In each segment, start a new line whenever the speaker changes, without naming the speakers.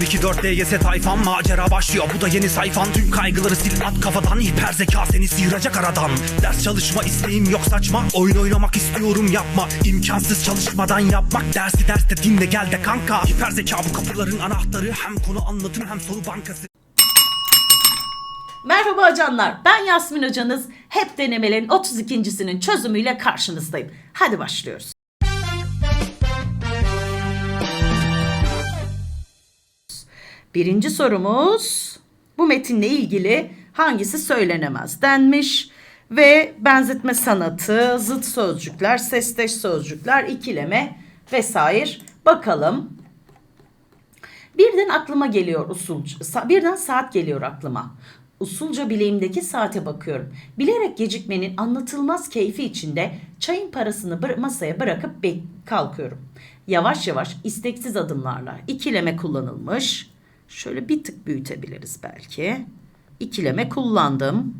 02 DYS tayfan macera başlıyor. Bu da yeni sayfan. Tüm kaygıları sil at kafadan. Hiper zeka seni sıyıracak aradan. Ders çalışma isteğim yok saçma. Oyun oynamak istiyorum yapma. İmkansız çalışmadan yapmak. Dersi derste dinle gel de kanka. Hiper zeka bu kapıların anahtarı. Hem konu anlatım hem soru bankası.
Merhaba acanlar, ben Yasmin hocanız. Hep denemelerin 32.sinin çözümüyle karşınızdayım. Hadi başlıyoruz. Birinci sorumuz bu metinle ilgili hangisi söylenemez denmiş ve benzetme sanatı, zıt sözcükler, sesteş sözcükler, ikileme vesaire. Bakalım. Birden aklıma geliyor usulca, birden saat geliyor aklıma. Usulca bileğimdeki saate bakıyorum. Bilerek gecikmenin anlatılmaz keyfi içinde çayın parasını masaya bırakıp kalkıyorum. Yavaş yavaş isteksiz adımlarla ikileme kullanılmış. Şöyle bir tık büyütebiliriz belki. İkileme kullandım.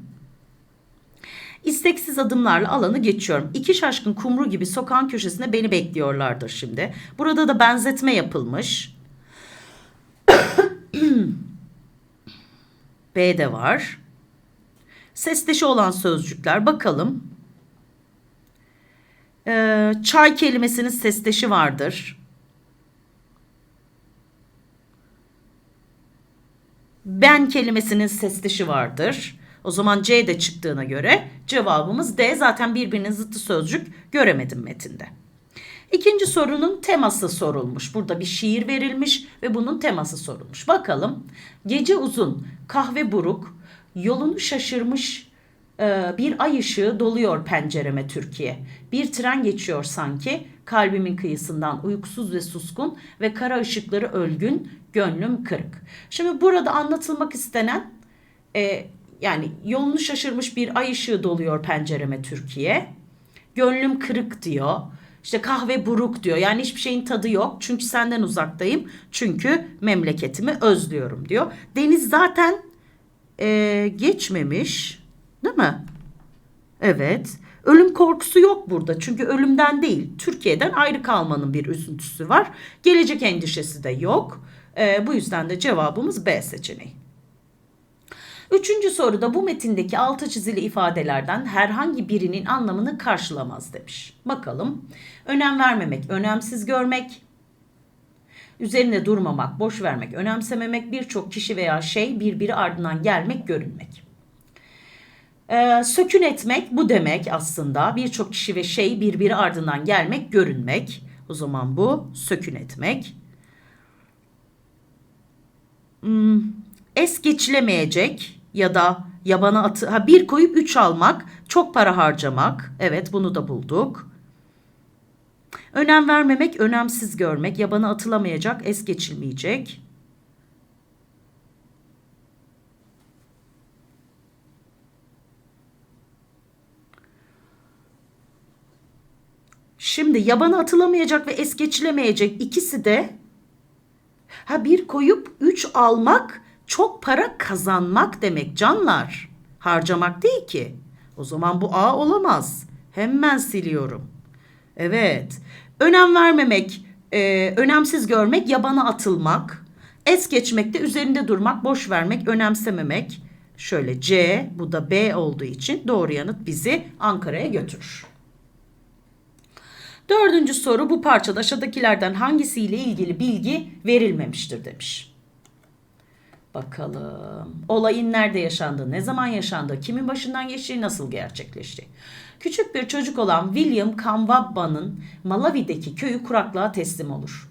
İsteksiz adımlarla alanı geçiyorum. İki şaşkın kumru gibi sokağın köşesinde beni bekliyorlardır şimdi. Burada da benzetme yapılmış. B de var. Sesleşi olan sözcükler bakalım. Ee, çay kelimesinin sesleşi vardır. Ben kelimesinin sesleşi vardır. O zaman C de çıktığına göre cevabımız D. Zaten birbirinin zıttı sözcük göremedim metinde. İkinci sorunun teması sorulmuş. Burada bir şiir verilmiş ve bunun teması sorulmuş. Bakalım. Gece uzun, kahve buruk, yolunu şaşırmış bir ay ışığı doluyor pencereme Türkiye. Bir tren geçiyor sanki kalbimin kıyısından uykusuz ve suskun ve kara ışıkları ölgün, gönlüm kırık. Şimdi burada anlatılmak istenen e, yani yolunu şaşırmış bir ay ışığı doluyor pencereme Türkiye. Gönlüm kırık diyor. İşte kahve buruk diyor. Yani hiçbir şeyin tadı yok. Çünkü senden uzaktayım. Çünkü memleketimi özlüyorum diyor. Deniz zaten e, geçmemiş. Değil mi? Evet. Ölüm korkusu yok burada. Çünkü ölümden değil, Türkiye'den ayrı kalmanın bir üzüntüsü var. Gelecek endişesi de yok. E, bu yüzden de cevabımız B seçeneği. Üçüncü soruda bu metindeki altı çizili ifadelerden herhangi birinin anlamını karşılamaz demiş. Bakalım. Önem vermemek, önemsiz görmek, üzerinde durmamak, boş vermek, önemsememek, birçok kişi veya şey birbiri ardından gelmek, görünmek. Ee, sökün etmek bu demek aslında. Birçok kişi ve şey birbiri ardından gelmek, görünmek. O zaman bu sökün etmek. Hmm, es geçilemeyecek ya da yabana atı ha bir koyup üç almak, çok para harcamak. Evet bunu da bulduk. Önem vermemek, önemsiz görmek, yabana atılamayacak, es geçilmeyecek. Şimdi yabana atılamayacak ve es geçilemeyecek ikisi de ha bir koyup üç almak çok para kazanmak demek canlar. Harcamak değil ki. O zaman bu A olamaz. Hemen siliyorum. Evet. Önem vermemek, e, önemsiz görmek, yabana atılmak. Es geçmek de üzerinde durmak, boş vermek, önemsememek. Şöyle C, bu da B olduğu için doğru yanıt bizi Ankara'ya götürür. Dördüncü soru bu parçada aşağıdakilerden hangisiyle ilgili bilgi verilmemiştir demiş. Bakalım. Olayın nerede yaşandığı, ne zaman yaşandığı, kimin başından geçtiği, nasıl gerçekleşti? Küçük bir çocuk olan William Kamwabba'nın Malawi'deki köyü kuraklığa teslim olur.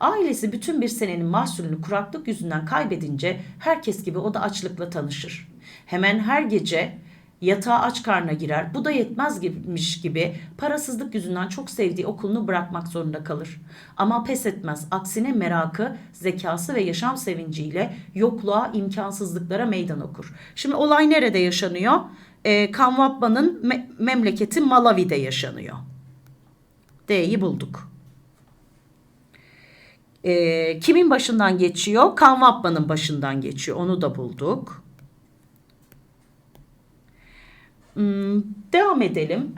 Ailesi bütün bir senenin mahsulünü kuraklık yüzünden kaybedince herkes gibi o da açlıkla tanışır. Hemen her gece yatağa aç karnına girer. Bu da yetmezmiş gibi parasızlık yüzünden çok sevdiği okulunu bırakmak zorunda kalır. Ama pes etmez. Aksine merakı, zekası ve yaşam sevinciyle yokluğa, imkansızlıklara meydan okur. Şimdi olay nerede yaşanıyor? E, Kamwabba'nın me- memleketi Malawi'de yaşanıyor. D'yi bulduk. E, kimin başından geçiyor? Kamwabba'nın başından geçiyor. Onu da bulduk. Hmm, devam edelim.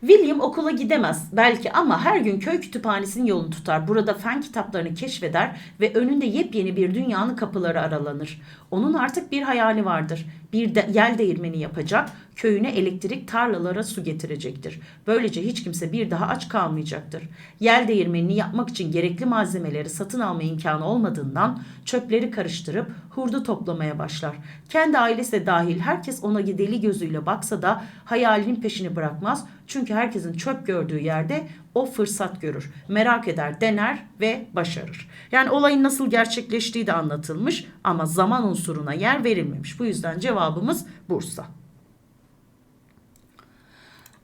William okula gidemez belki ama her gün köy kütüphanesinin yolunu tutar. Burada fen kitaplarını keşfeder ve önünde yepyeni bir dünyanın kapıları aralanır. Onun artık bir hayali vardır. Bir de, yel değirmeni yapacak, köyüne elektrik, tarlalara su getirecektir. Böylece hiç kimse bir daha aç kalmayacaktır. Yel değirmenini yapmak için gerekli malzemeleri satın alma imkanı olmadığından çöpleri karıştırıp hurda toplamaya başlar. Kendi ailesi de dahil herkes ona deli gözüyle baksa da hayalinin peşini bırakmaz. Çünkü herkesin çöp gördüğü yerde o fırsat görür. Merak eder, dener ve başarır. Yani olayın nasıl gerçekleştiği de anlatılmış ama zaman unsuruna yer verilmemiş. Bu yüzden cevabımız Bursa.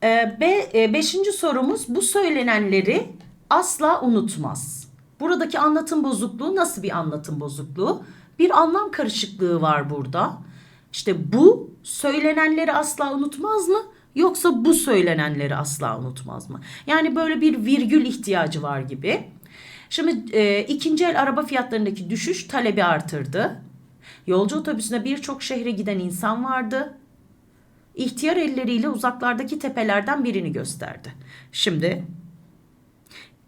Ee, be, e, beşinci sorumuz bu söylenenleri asla unutmaz. Buradaki anlatım bozukluğu nasıl bir anlatım bozukluğu? Bir anlam karışıklığı var burada. İşte bu söylenenleri asla unutmaz mı? Yoksa bu söylenenleri asla unutmaz mı? Yani böyle bir virgül ihtiyacı var gibi. Şimdi e, ikinci el araba fiyatlarındaki düşüş talebi artırdı. Yolcu otobüsüne birçok şehre giden insan vardı. İhtiyar elleriyle uzaklardaki tepelerden birini gösterdi. Şimdi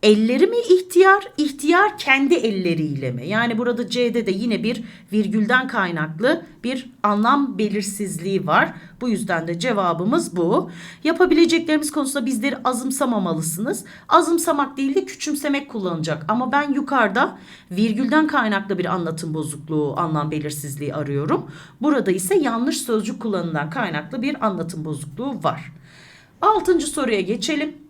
elleri mi ihtiyar, ihtiyar kendi elleriyle mi? Yani burada C'de de yine bir virgülden kaynaklı bir anlam belirsizliği var. Bu yüzden de cevabımız bu. Yapabileceklerimiz konusunda bizleri azımsamamalısınız. Azımsamak değil de küçümsemek kullanacak. Ama ben yukarıda virgülden kaynaklı bir anlatım bozukluğu, anlam belirsizliği arıyorum. Burada ise yanlış sözcük kullanımından kaynaklı bir anlatım bozukluğu var. Altıncı soruya geçelim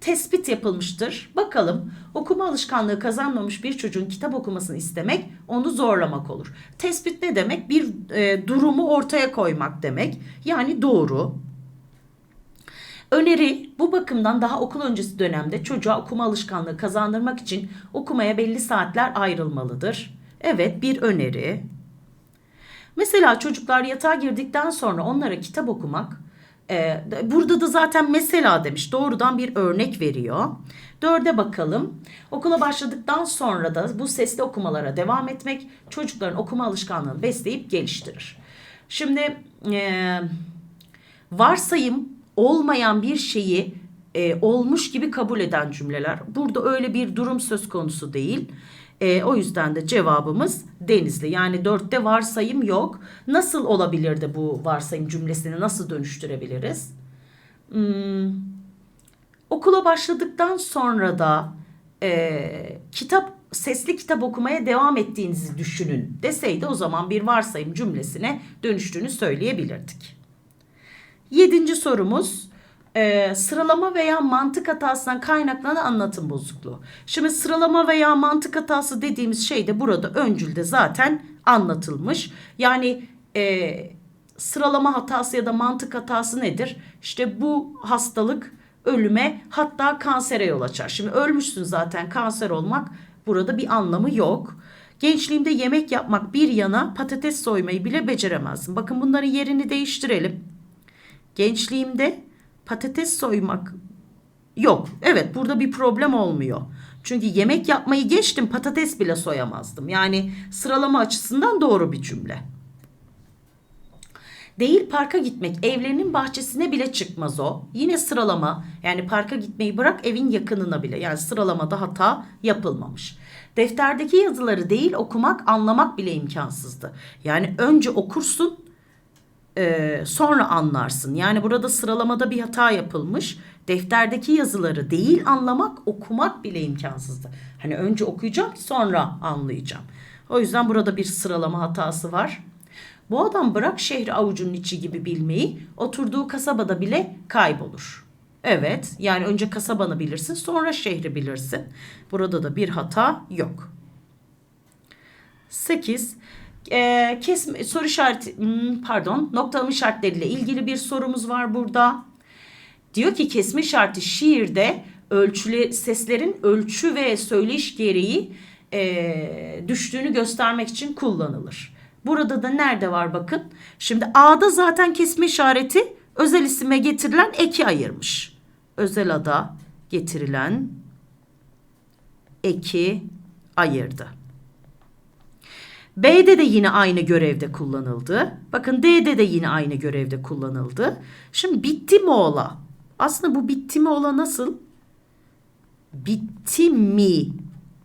tespit yapılmıştır. Bakalım okuma alışkanlığı kazanmamış bir çocuğun kitap okumasını istemek onu zorlamak olur. Tespit ne demek? Bir e, durumu ortaya koymak demek. Yani doğru. Öneri bu bakımdan daha okul öncesi dönemde çocuğa okuma alışkanlığı kazandırmak için okumaya belli saatler ayrılmalıdır. Evet bir öneri. Mesela çocuklar yatağa girdikten sonra onlara kitap okumak ee, burada da zaten mesela demiş. Doğrudan bir örnek veriyor. Dörde bakalım. Okula başladıktan sonra da bu sesli okumalara devam etmek çocukların okuma alışkanlığını besleyip geliştirir. Şimdi e, varsayım olmayan bir şeyi e, olmuş gibi kabul eden cümleler. Burada öyle bir durum söz konusu değil. E, o yüzden de cevabımız Denizli. Yani dörtte varsayım yok. Nasıl olabilirdi bu varsayım cümlesini nasıl dönüştürebiliriz? Hmm, okula başladıktan sonra da e, kitap sesli kitap okumaya devam ettiğinizi düşünün deseydi o zaman bir varsayım cümlesine dönüştüğünü söyleyebilirdik. Yedinci sorumuz e, sıralama veya mantık hatasından kaynaklanan anlatım bozukluğu. Şimdi sıralama veya mantık hatası dediğimiz şey de burada öncülde zaten anlatılmış. Yani e, sıralama hatası ya da mantık hatası nedir? İşte bu hastalık ölüme hatta kansere yol açar. Şimdi ölmüşsün zaten kanser olmak burada bir anlamı yok. Gençliğimde yemek yapmak bir yana patates soymayı bile beceremezdim. Bakın bunların yerini değiştirelim. Gençliğimde patates soymak yok. Evet burada bir problem olmuyor. Çünkü yemek yapmayı geçtim patates bile soyamazdım. Yani sıralama açısından doğru bir cümle. Değil parka gitmek evlerinin bahçesine bile çıkmaz o. Yine sıralama yani parka gitmeyi bırak evin yakınına bile yani sıralamada hata yapılmamış. Defterdeki yazıları değil okumak anlamak bile imkansızdı. Yani önce okursun e, sonra anlarsın. Yani burada sıralamada bir hata yapılmış. Defterdeki yazıları değil anlamak, okumak bile imkansızdı. Hani önce okuyacağım sonra anlayacağım. O yüzden burada bir sıralama hatası var. Bu adam bırak şehri avucunun içi gibi bilmeyi, oturduğu kasabada bile kaybolur. Evet, yani önce kasabanı bilirsin, sonra şehri bilirsin. Burada da bir hata yok. 8 e, kesme, soru işareti hmm, pardon noktalama işaretleriyle ilgili bir sorumuz var burada. Diyor ki kesme işareti şiirde ölçülü seslerin ölçü ve söyleyiş gereği e, düştüğünü göstermek için kullanılır. Burada da nerede var bakın. Şimdi A'da zaten kesme işareti özel isime getirilen eki ayırmış. Özel ada getirilen eki ayırdı. B'de de yine aynı görevde kullanıldı. Bakın D'de de yine aynı görevde kullanıldı. Şimdi bitti mola. Aslında bu bitti mi ola nasıl? Bitti mi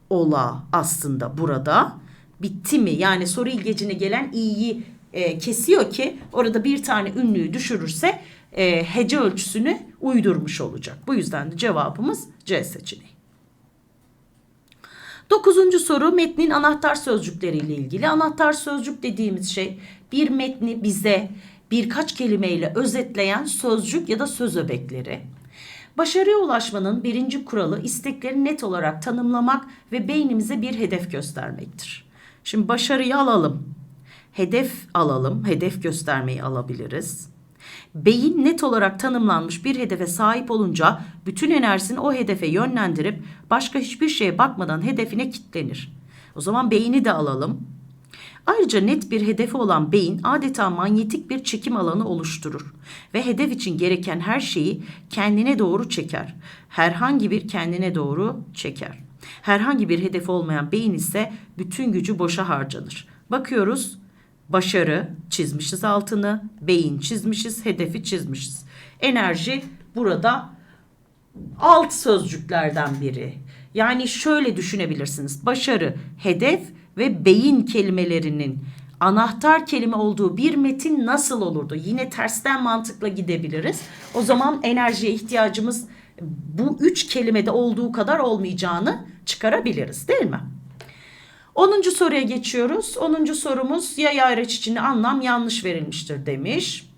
ola aslında burada. Bitti mi? Yani soru ilgecine gelen i'yi e, kesiyor ki orada bir tane ünlüyü düşürürse e, hece ölçüsünü uydurmuş olacak. Bu yüzden de cevabımız C seçeneği. Dokuzuncu soru metnin anahtar sözcükleriyle ilgili. Anahtar sözcük dediğimiz şey bir metni bize birkaç kelimeyle özetleyen sözcük ya da söz öbekleri. Başarıya ulaşmanın birinci kuralı istekleri net olarak tanımlamak ve beynimize bir hedef göstermektir. Şimdi başarıyı alalım. Hedef alalım. Hedef göstermeyi alabiliriz. Beyin net olarak tanımlanmış bir hedefe sahip olunca bütün enerjisini o hedefe yönlendirip başka hiçbir şeye bakmadan hedefine kitlenir. O zaman beyni de alalım. Ayrıca net bir hedefi olan beyin adeta manyetik bir çekim alanı oluşturur ve hedef için gereken her şeyi kendine doğru çeker. Herhangi bir kendine doğru çeker. Herhangi bir hedefi olmayan beyin ise bütün gücü boşa harcanır. Bakıyoruz başarı çizmişiz altını, beyin çizmişiz, hedefi çizmişiz. Enerji burada alt sözcüklerden biri. Yani şöyle düşünebilirsiniz. Başarı, hedef ve beyin kelimelerinin anahtar kelime olduğu bir metin nasıl olurdu? Yine tersten mantıkla gidebiliriz. O zaman enerjiye ihtiyacımız bu üç kelimede olduğu kadar olmayacağını çıkarabiliriz değil mi? 10. soruya geçiyoruz. 10. sorumuz yay ayraç içinde anlam yanlış verilmiştir demiş.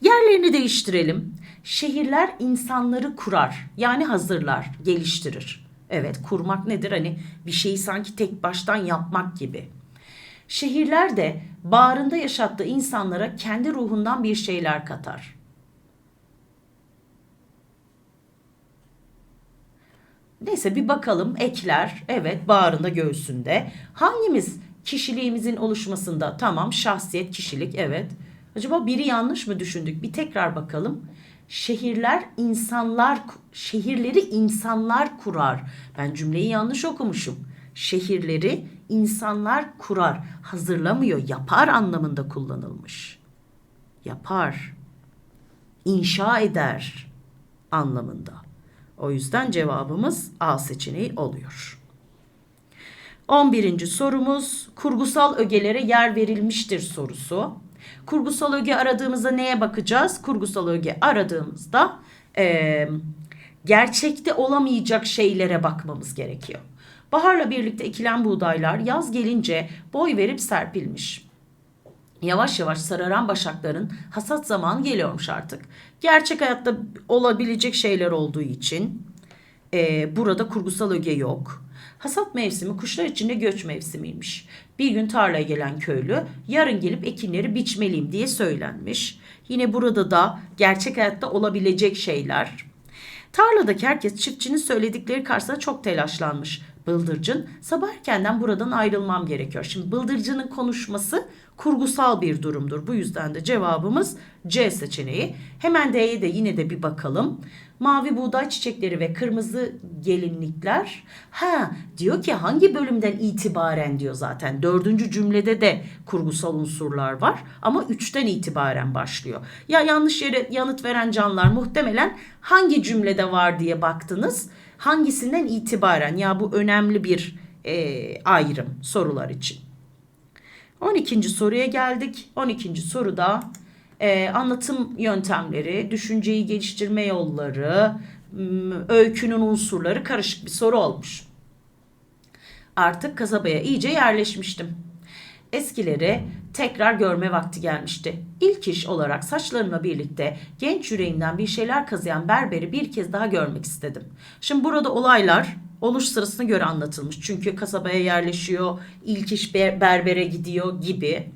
Yerlerini değiştirelim. Şehirler insanları kurar. Yani hazırlar, geliştirir. Evet kurmak nedir? Hani bir şeyi sanki tek baştan yapmak gibi. Şehirler de bağrında yaşattığı insanlara kendi ruhundan bir şeyler katar. Neyse bir bakalım ekler evet bağrında göğsünde. Hangimiz kişiliğimizin oluşmasında tamam şahsiyet kişilik evet. Acaba biri yanlış mı düşündük? Bir tekrar bakalım. Şehirler insanlar şehirleri insanlar kurar. Ben cümleyi yanlış okumuşum. Şehirleri insanlar kurar. Hazırlamıyor, yapar anlamında kullanılmış. Yapar. İnşa eder anlamında. O yüzden cevabımız A seçeneği oluyor. 11. sorumuz kurgusal ögelere yer verilmiştir sorusu. Kurgusal öge aradığımızda neye bakacağız? Kurgusal öge aradığımızda e, gerçekte olamayacak şeylere bakmamız gerekiyor. Baharla birlikte ekilen buğdaylar yaz gelince boy verip serpilmiş. Yavaş yavaş sararan başakların hasat zamanı geliyormuş artık. Gerçek hayatta olabilecek şeyler olduğu için e, burada kurgusal öge yok. Hasat mevsimi kuşlar için de göç mevsimiymiş. Bir gün tarlaya gelen köylü yarın gelip ekinleri biçmeliyim diye söylenmiş. Yine burada da gerçek hayatta olabilecek şeyler. Tarladaki herkes çiftçinin söyledikleri karşısında çok telaşlanmış. Bıldırcın sabah erkenden buradan ayrılmam gerekiyor. Şimdi bıldırcının konuşması kurgusal bir durumdur. Bu yüzden de cevabımız C seçeneği. Hemen D'ye de yine de bir bakalım. Mavi buğday çiçekleri ve kırmızı gelinlikler. Ha diyor ki hangi bölümden itibaren diyor zaten. Dördüncü cümlede de kurgusal unsurlar var. Ama üçten itibaren başlıyor. Ya yanlış yere yanıt veren canlar muhtemelen hangi cümlede var diye baktınız. Hangisinden itibaren ya bu önemli bir e, ayrım sorular için. 12. soruya geldik. 12. soruda e, anlatım yöntemleri, düşünceyi geliştirme yolları, öykünün unsurları karışık bir soru olmuş. Artık kasabaya iyice yerleşmiştim. Eskileri tekrar görme vakti gelmişti. İlk iş olarak saçlarımla birlikte genç yüreğinden bir şeyler kazıyan berberi bir kez daha görmek istedim. Şimdi burada olaylar oluş sırasına göre anlatılmış. Çünkü kasabaya yerleşiyor, ilk iş berbere gidiyor gibi.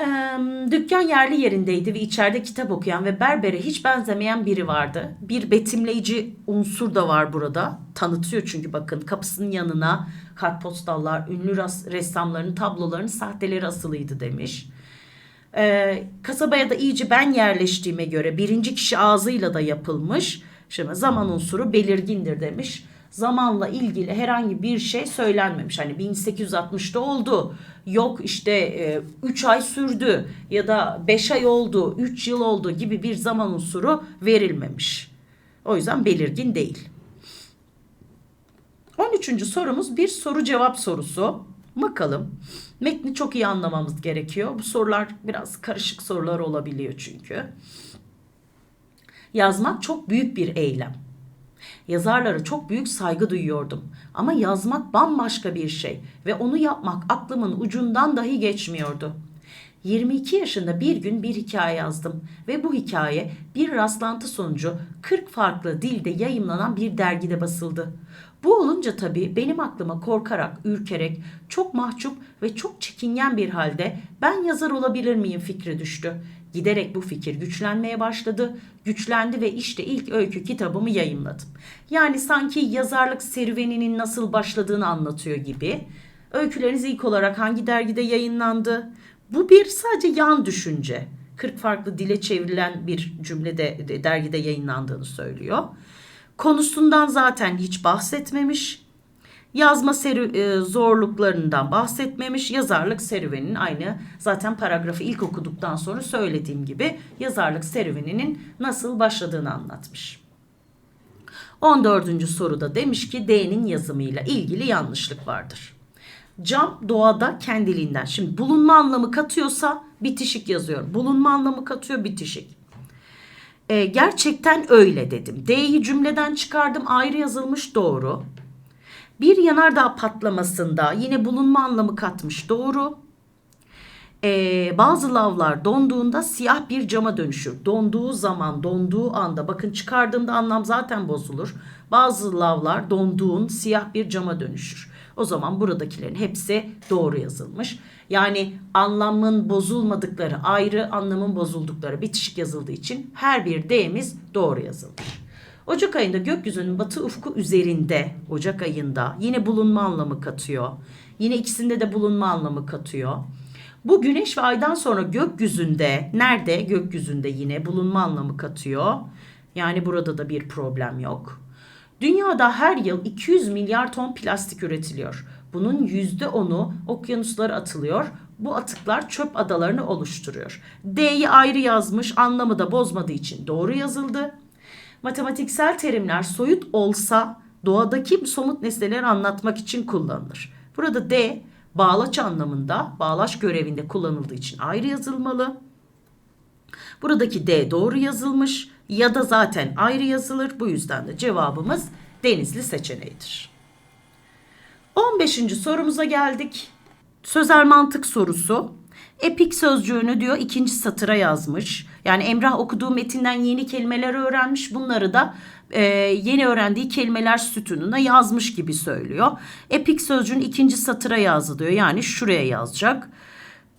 Ee, dükkan yerli yerindeydi ve içeride kitap okuyan ve berbere hiç benzemeyen biri vardı. Bir betimleyici unsur da var burada. Tanıtıyor çünkü bakın kapısının yanına kartpostallar, ünlü ressamların tablolarının sahteleri asılıydı demiş. Ee, kasabaya da iyice ben yerleştiğime göre birinci kişi ağzıyla da yapılmış. Şimdi zaman unsuru belirgindir demiş. Zamanla ilgili herhangi bir şey söylenmemiş. Hani 1860'da oldu. Yok işte 3 ay sürdü ya da 5 ay oldu, 3 yıl oldu gibi bir zaman unsuru verilmemiş. O yüzden belirgin değil. 13. sorumuz bir soru cevap sorusu. Bakalım. Metni çok iyi anlamamız gerekiyor. Bu sorular biraz karışık sorular olabiliyor çünkü. Yazmak çok büyük bir eylem. Yazarlara çok büyük saygı duyuyordum. Ama yazmak bambaşka bir şey ve onu yapmak aklımın ucundan dahi geçmiyordu. 22 yaşında bir gün bir hikaye yazdım ve bu hikaye bir rastlantı sonucu 40 farklı dilde yayımlanan bir dergide basıldı. Bu olunca tabii benim aklıma korkarak, ürkerek, çok mahcup ve çok çekingen bir halde ben yazar olabilir miyim fikri düştü. Giderek bu fikir güçlenmeye başladı. Güçlendi ve işte ilk öykü kitabımı yayımladım. Yani sanki yazarlık serüveninin nasıl başladığını anlatıyor gibi. Öyküleriniz ilk olarak hangi dergide yayınlandı? Bu bir sadece yan düşünce. 40 farklı dile çevrilen bir cümlede de, dergide yayınlandığını söylüyor. Konusundan zaten hiç bahsetmemiş. Yazma seri, e, zorluklarından bahsetmemiş. Yazarlık serüveninin aynı zaten paragrafı ilk okuduktan sonra söylediğim gibi yazarlık serüveninin nasıl başladığını anlatmış. 14. soruda demiş ki D'nin yazımıyla ilgili yanlışlık vardır. Cam doğada kendiliğinden. Şimdi bulunma anlamı katıyorsa bitişik yazıyor. Bulunma anlamı katıyor bitişik. Ee, gerçekten öyle dedim. D'yi cümleden çıkardım ayrı yazılmış doğru. Bir yanardağ patlamasında yine bulunma anlamı katmış doğru. Ee, bazı lavlar donduğunda siyah bir cama dönüşür. Donduğu zaman, donduğu anda bakın çıkardığımda anlam zaten bozulur. Bazı lavlar donduğun siyah bir cama dönüşür. O zaman buradakilerin hepsi doğru yazılmış. Yani anlamın bozulmadıkları ayrı, anlamın bozuldukları bitişik yazıldığı için her bir D'miz doğru yazılmış. Ocak ayında gökyüzünün batı ufku üzerinde Ocak ayında yine bulunma anlamı katıyor. Yine ikisinde de bulunma anlamı katıyor. Bu güneş ve aydan sonra gökyüzünde nerede gökyüzünde yine bulunma anlamı katıyor. Yani burada da bir problem yok. Dünyada her yıl 200 milyar ton plastik üretiliyor. Bunun %10'u okyanuslara atılıyor. Bu atıklar çöp adalarını oluşturuyor. D'yi ayrı yazmış, anlamı da bozmadığı için doğru yazıldı. Matematiksel terimler soyut olsa doğadaki somut nesneleri anlatmak için kullanılır. Burada D bağlaç anlamında, bağlaç görevinde kullanıldığı için ayrı yazılmalı. Buradaki D doğru yazılmış ya da zaten ayrı yazılır. Bu yüzden de cevabımız Denizli seçeneğidir. 15. sorumuza geldik. Sözel mantık sorusu. Epik sözcüğünü diyor ikinci satıra yazmış. Yani Emrah okuduğu metinden yeni kelimeler öğrenmiş. Bunları da e, yeni öğrendiği kelimeler sütununa yazmış gibi söylüyor. Epik sözcüğün ikinci satıra yazılıyor. Yani şuraya yazacak.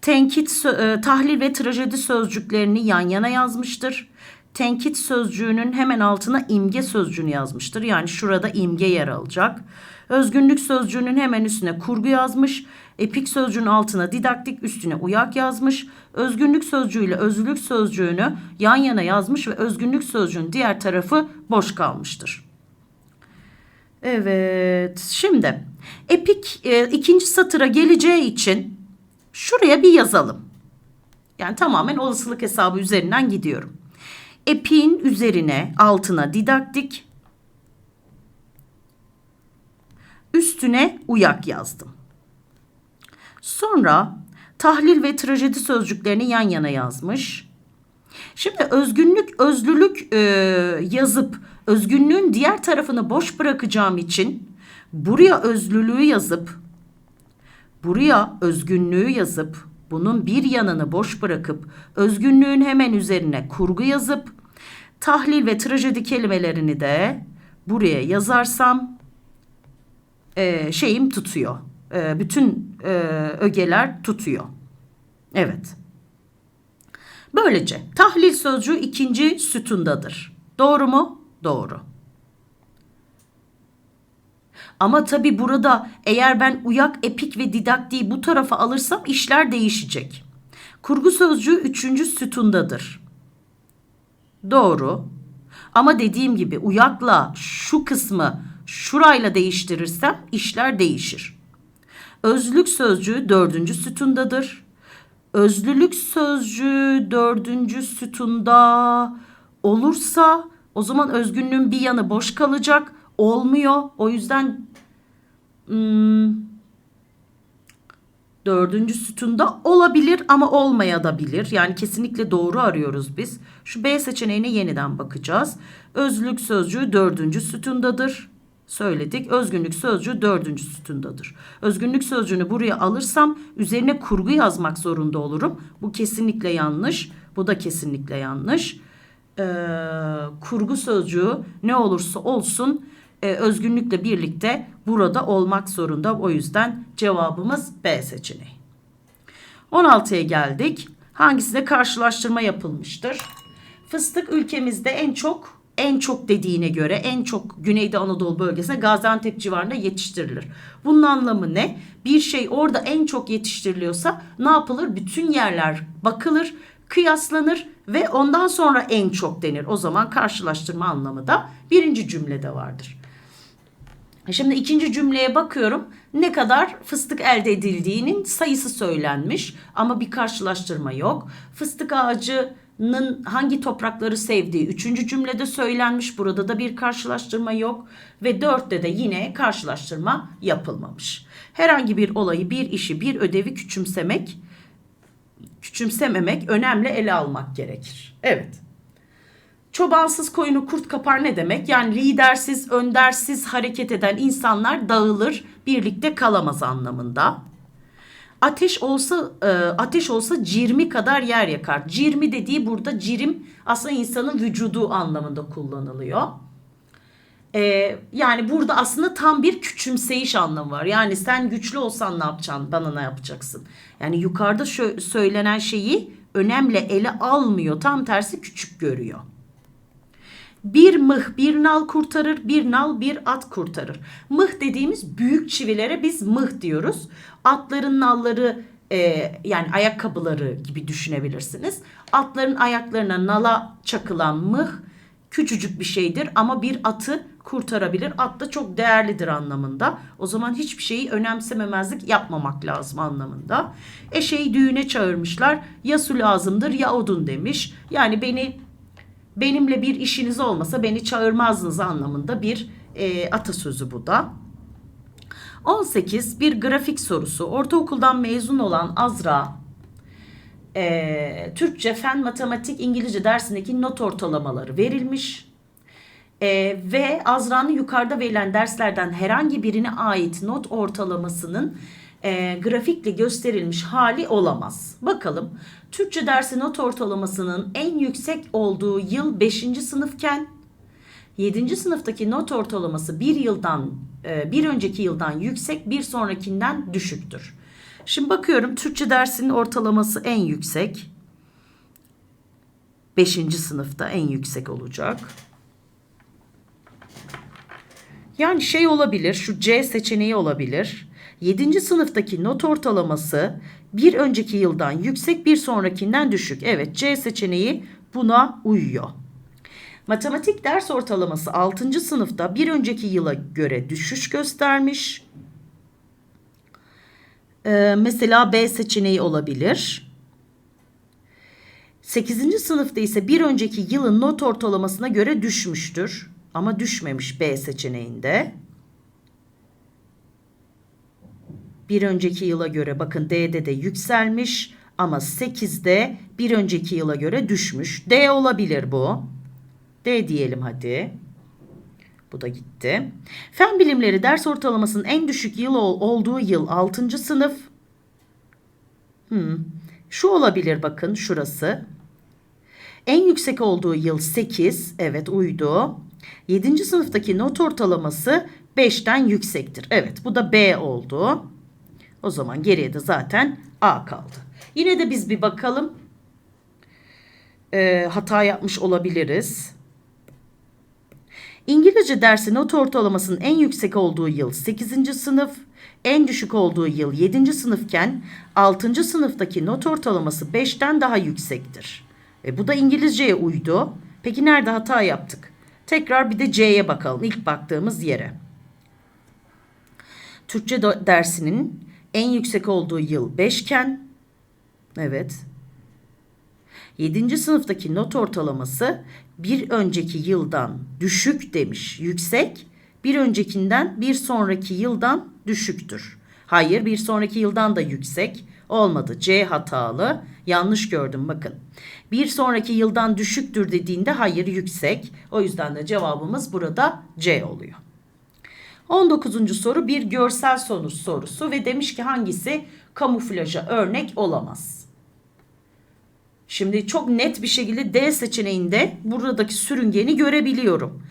Tenkit, e, tahlil ve trajedi sözcüklerini yan yana yazmıştır. Tenkit sözcüğünün hemen altına imge sözcüğünü yazmıştır. Yani şurada imge yer alacak. Özgünlük sözcüğünün hemen üstüne kurgu yazmış. Epik sözcüğün altına didaktik üstüne uyak yazmış. Özgünlük sözcüğüyle özlülük sözcüğünü yan yana yazmış ve özgünlük sözcüğün diğer tarafı boş kalmıştır. Evet şimdi epik e, ikinci satıra geleceği için şuraya bir yazalım. Yani tamamen olasılık hesabı üzerinden gidiyorum. Epin üzerine altına didaktik üstüne uyak yazdım. Sonra tahlil ve trajedi sözcüklerini yan yana yazmış. Şimdi özgünlük, özlülük e, yazıp özgünlüğün diğer tarafını boş bırakacağım için buraya özlülüğü yazıp buraya özgünlüğü yazıp bunun bir yanını boş bırakıp özgünlüğün hemen üzerine kurgu yazıp tahlil ve trajedi kelimelerini de buraya yazarsam e, şeyim tutuyor. E, bütün e, ögeler tutuyor. Evet. Böylece tahlil sözcüğü ikinci sütundadır. Doğru mu? Doğru. Ama tabi burada eğer ben uyak, epik ve didaktiği bu tarafa alırsam işler değişecek. Kurgu sözcüğü üçüncü sütundadır. Doğru. Ama dediğim gibi uyakla şu kısmı şurayla değiştirirsem işler değişir. Özlülük sözcüğü dördüncü sütundadır. Özlülük sözcüğü dördüncü sütunda olursa o zaman özgünlüğün bir yanı boş kalacak. Olmuyor. O yüzden hmm, dördüncü sütunda olabilir ama olmaya da bilir. Yani kesinlikle doğru arıyoruz biz. Şu B seçeneğine yeniden bakacağız. Özlülük sözcüğü dördüncü sütundadır. Söyledik. Özgünlük sözcüğü dördüncü sütundadır. Özgünlük sözcüğünü buraya alırsam üzerine kurgu yazmak zorunda olurum. Bu kesinlikle yanlış. Bu da kesinlikle yanlış. Ee, kurgu sözcüğü ne olursa olsun e, özgünlükle birlikte burada olmak zorunda. O yüzden cevabımız B seçeneği. 16'ya geldik. Hangisinde karşılaştırma yapılmıştır? Fıstık ülkemizde en çok en çok dediğine göre en çok Güneydoğu Anadolu bölgesinde Gaziantep civarında yetiştirilir. Bunun anlamı ne? Bir şey orada en çok yetiştiriliyorsa ne yapılır? Bütün yerler bakılır, kıyaslanır ve ondan sonra en çok denir. O zaman karşılaştırma anlamı da birinci cümlede vardır. Şimdi ikinci cümleye bakıyorum. Ne kadar fıstık elde edildiğinin sayısı söylenmiş ama bir karşılaştırma yok. Fıstık ağacının hangi toprakları sevdiği üçüncü cümlede söylenmiş. Burada da bir karşılaştırma yok ve dörtte de yine karşılaştırma yapılmamış. Herhangi bir olayı, bir işi, bir ödevi küçümsemek, küçümsememek, önemli ele almak gerekir. Evet. Çobansız koyunu kurt kapar ne demek? Yani lidersiz, öndersiz hareket eden insanlar dağılır, birlikte kalamaz anlamında. Ateş olsa e, ateş olsa cirmi kadar yer yakar. Cirmi dediği burada cirim aslında insanın vücudu anlamında kullanılıyor. E, yani burada aslında tam bir küçümseyiş anlamı var. Yani sen güçlü olsan ne yapacaksın? Bana ne yapacaksın? Yani yukarıda şö- söylenen şeyi önemli ele almıyor. Tam tersi küçük görüyor. Bir mıh bir nal kurtarır, bir nal bir at kurtarır. Mıh dediğimiz büyük çivilere biz mıh diyoruz. Atların nalları e, yani ayakkabıları gibi düşünebilirsiniz. Atların ayaklarına nala çakılan mıh küçücük bir şeydir ama bir atı kurtarabilir. At da çok değerlidir anlamında. O zaman hiçbir şeyi önemsememezlik yapmamak lazım anlamında. Eşeği düğüne çağırmışlar. Ya su lazımdır ya odun demiş. Yani beni benimle bir işiniz olmasa beni çağırmazdınız anlamında bir e, atasözü bu da. 18 bir grafik sorusu. Ortaokuldan mezun olan Azra e, Türkçe, fen, matematik, İngilizce dersindeki not ortalamaları verilmiş. E, ve Azra'nın yukarıda verilen derslerden herhangi birine ait not ortalamasının e, grafikle gösterilmiş hali olamaz. Bakalım Türkçe dersi not ortalamasının en yüksek olduğu yıl 5. sınıfken 7. sınıftaki not ortalaması bir yıldan e, bir önceki yıldan yüksek bir sonrakinden düşüktür. Şimdi bakıyorum Türkçe dersinin ortalaması en yüksek. 5. sınıfta en yüksek olacak. Yani şey olabilir, şu C seçeneği olabilir. 7. sınıftaki not ortalaması bir önceki yıldan yüksek bir sonrakinden düşük. Evet C seçeneği buna uyuyor. Matematik ders ortalaması 6. sınıfta bir önceki yıla göre düşüş göstermiş. Ee, mesela B seçeneği olabilir. 8. sınıfta ise bir önceki yılın not ortalamasına göre düşmüştür. Ama düşmemiş B seçeneğinde. Bir önceki yıla göre bakın D'de de yükselmiş ama 8'de bir önceki yıla göre düşmüş. D olabilir bu. D diyelim hadi. Bu da gitti. Fen bilimleri ders ortalamasının en düşük yıl olduğu yıl 6. sınıf. Hmm. Şu olabilir bakın şurası. En yüksek olduğu yıl 8. Evet uydu. 7. sınıftaki not ortalaması 5'ten yüksektir. Evet bu da B oldu. O zaman geriye de zaten A kaldı. Yine de biz bir bakalım. Ee, hata yapmış olabiliriz. İngilizce dersi not ortalamasının en yüksek olduğu yıl 8. sınıf, en düşük olduğu yıl 7. sınıfken 6. sınıftaki not ortalaması 5'ten daha yüksektir. E, bu da İngilizceye uydu. Peki nerede hata yaptık? Tekrar bir de C'ye bakalım ilk baktığımız yere. Türkçe dersinin en yüksek olduğu yıl 5 iken evet 7. sınıftaki not ortalaması bir önceki yıldan düşük demiş. Yüksek bir öncekinden bir sonraki yıldan düşüktür. Hayır bir sonraki yıldan da yüksek olmadı. C hatalı. Yanlış gördüm bakın. Bir sonraki yıldan düşüktür dediğinde hayır yüksek. O yüzden de cevabımız burada C oluyor. 19. soru bir görsel sonuç sorusu ve demiş ki hangisi kamuflaja örnek olamaz? Şimdi çok net bir şekilde D seçeneğinde buradaki sürüngeni görebiliyorum.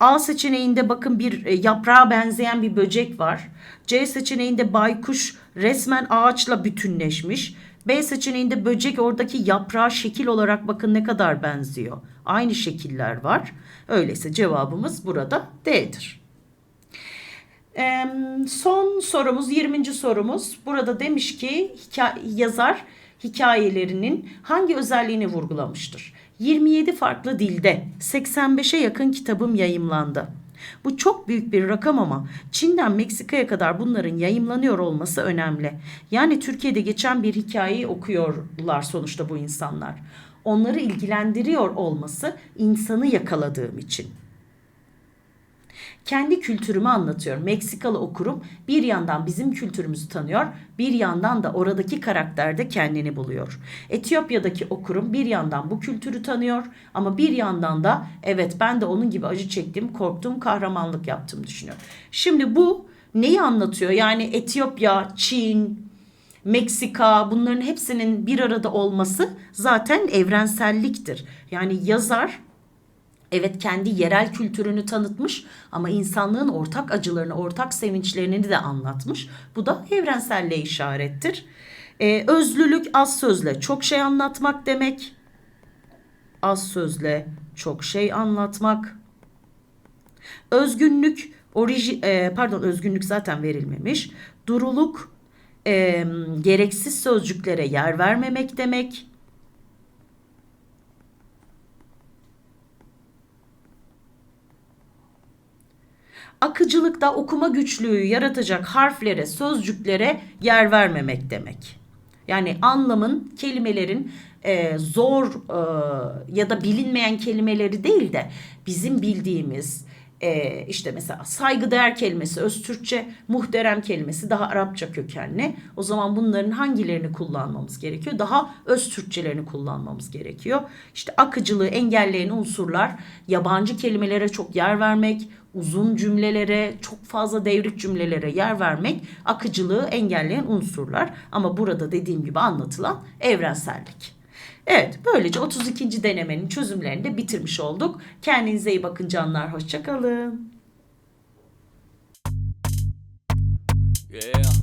A seçeneğinde bakın bir e, yaprağa benzeyen bir böcek var. C seçeneğinde baykuş resmen ağaçla bütünleşmiş. B seçeneğinde böcek oradaki yaprağa şekil olarak bakın ne kadar benziyor. Aynı şekiller var. Öyleyse cevabımız burada D'dir. Ee, son sorumuz 20. sorumuz. Burada demiş ki hikaye, yazar hikayelerinin hangi özelliğini vurgulamıştır? 27 farklı dilde 85'e yakın kitabım yayımlandı. Bu çok büyük bir rakam ama Çin'den Meksika'ya kadar bunların yayımlanıyor olması önemli. Yani Türkiye'de geçen bir hikayeyi okuyorlar sonuçta bu insanlar. Onları ilgilendiriyor olması insanı yakaladığım için kendi kültürümü anlatıyor. Meksikalı okurum bir yandan bizim kültürümüzü tanıyor, bir yandan da oradaki karakterde kendini buluyor. Etiyopya'daki okurum bir yandan bu kültürü tanıyor ama bir yandan da evet ben de onun gibi acı çektim, korktum, kahramanlık yaptım düşünüyor. Şimdi bu neyi anlatıyor? Yani Etiyopya, Çin, Meksika bunların hepsinin bir arada olması zaten evrenselliktir. Yani yazar Evet kendi yerel kültürünü tanıtmış ama insanlığın ortak acılarını, ortak sevinçlerini de anlatmış. Bu da evrenselliğe işarettir. Ee, özlülük az sözle çok şey anlatmak demek. Az sözle çok şey anlatmak. Özgünlük, oriji, e, pardon özgünlük zaten verilmemiş. Duruluk, e, gereksiz sözcüklere yer vermemek demek. Akıcılıkta okuma güçlüğü yaratacak harflere, sözcüklere yer vermemek demek. Yani anlamın, kelimelerin e, zor e, ya da bilinmeyen kelimeleri değil de bizim bildiğimiz e, işte mesela saygıdeğer kelimesi öz Türkçe, muhterem kelimesi daha Arapça kökenli. O zaman bunların hangilerini kullanmamız gerekiyor? Daha öz Türkçelerini kullanmamız gerekiyor. İşte akıcılığı engelleyen unsurlar yabancı kelimelere çok yer vermek, uzun cümlelere, çok fazla devrik cümlelere yer vermek akıcılığı engelleyen unsurlar. Ama burada dediğim gibi anlatılan evrensellik. Evet böylece 32. denemenin çözümlerini de bitirmiş olduk. Kendinize iyi bakın canlar. Hoşçakalın.
Yeah.